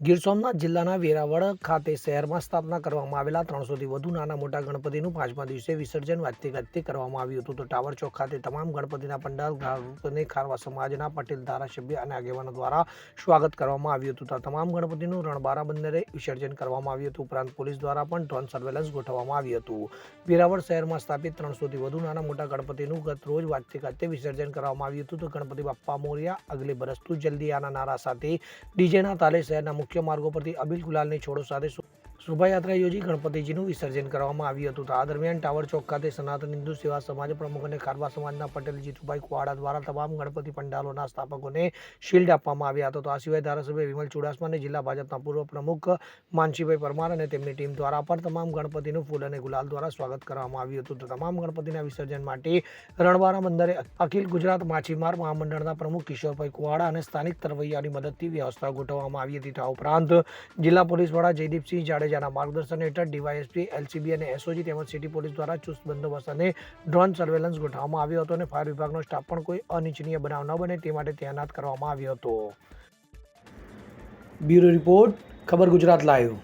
ગીર સોમનાથ જિલ્લાના વેરાવળ ખાતે શહેરમાં સ્થાપના કરવામાં આવેલા ત્રણસોથી વધુ નાના મોટા ગણપતિનું પાંચમા દિવસે વિસર્જન વાજતે ગાજતે કરવામાં આવ્યું હતું. તો ટાવર ચોક ખાતે તમામ ગણપતિના પંડાલ ગ્રાહકોને ખારવા સમાજના પટેલ, ધારાસભ્ય અને આગેવાનો દ્વારા સ્વાગત કરવામાં આવ્યું હતું. તમામ ગણપતિનું રણબારા બંદરે વિસર્જન કરવામાં આવ્યું હતું. ઉપરાંત પોલીસ દ્વારા પણ ડ્રોન સર્વેલન્સ ગોઠવવામાં આવ્યું હતું. વેરાવળ શહેરમાં સ્થાપિત ત્રણસોથી વધુ નાના મોટા ગણપતિનું ગત રોજ વાજતે ગાજતે વિસર્જન કરવામાં આવ્યું હતું. તો ગણપતિ બાપ્પા મોર્યા, અગલે બરસતું જલ્દી આના નારા સાથે ડીજેના તાલે શહેરના મુખ્ય માર્ગો પરથી અબિલ ગુલાલની છોડો સાથે શોભાયાત્રા યોજી ગણપતિજીનું વિસર્જન કરવામાં આવ્યું હતું. આ દરમિયાન ટાવર ચોક ખાતે સનાતન હિન્દુ સેવા સમાજ પ્રમુખ અને ખારવા સમાજના પટેલ જીતુભાઈ કુવાડા દ્વારા તમામ ગણપતિ પંડાલોના સ્થાપકોને શિલ્ડ આપવામાં આવ્યા હતા. તો આ સિવાય ધારાસભ્ય વિમલ ચુડાસમા અને જિલ્લા ભાજપના પૂર્વ પ્રમુખ માનસીભાઈ પરમાર અને તેમની ટીમ દ્વારા પણ તમામ ગણપતિનું ફૂલ અને ગુલાલ દ્વારા સ્વાગત કરવામાં આવ્યું હતું. તો તમામ ગણપતિના વિસર્જન માટે રણવારા બંદરે અખિલ ગુજરાત માછીમાર મહામંડળના પ્રમુખ કિશોરભાઈ કુવાડા અને સ્થાનિક તરવૈયાની મદદથી વ્યવસ્થા ગોઠવવામાં આવી હતી. આ ઉપરાંત જિલ્લા પોલીસ વડા જયદીપસિંહ જાડેજાના માર્ગદર્શન હેઠળ ડીવાયએસપી, એલસીબી અને એસઓજી તેમજ સિટી પોલીસ દ્વારા ચુસ્ત બંદોબસ્ત અને ડ્રોન સર્વેલન્સ ગોઠવવામાં આવ્યો હતો અને ફાયર વિભાગનો સ્ટાફ પણ કોઈ અનિચ્છનીય બનાવ ન બને તે માટે તૈનાત કરવામાં આવ્યો હતો. બ્યુરો રિપોર્ટ, ખબર ગુજરાત લાઈવ.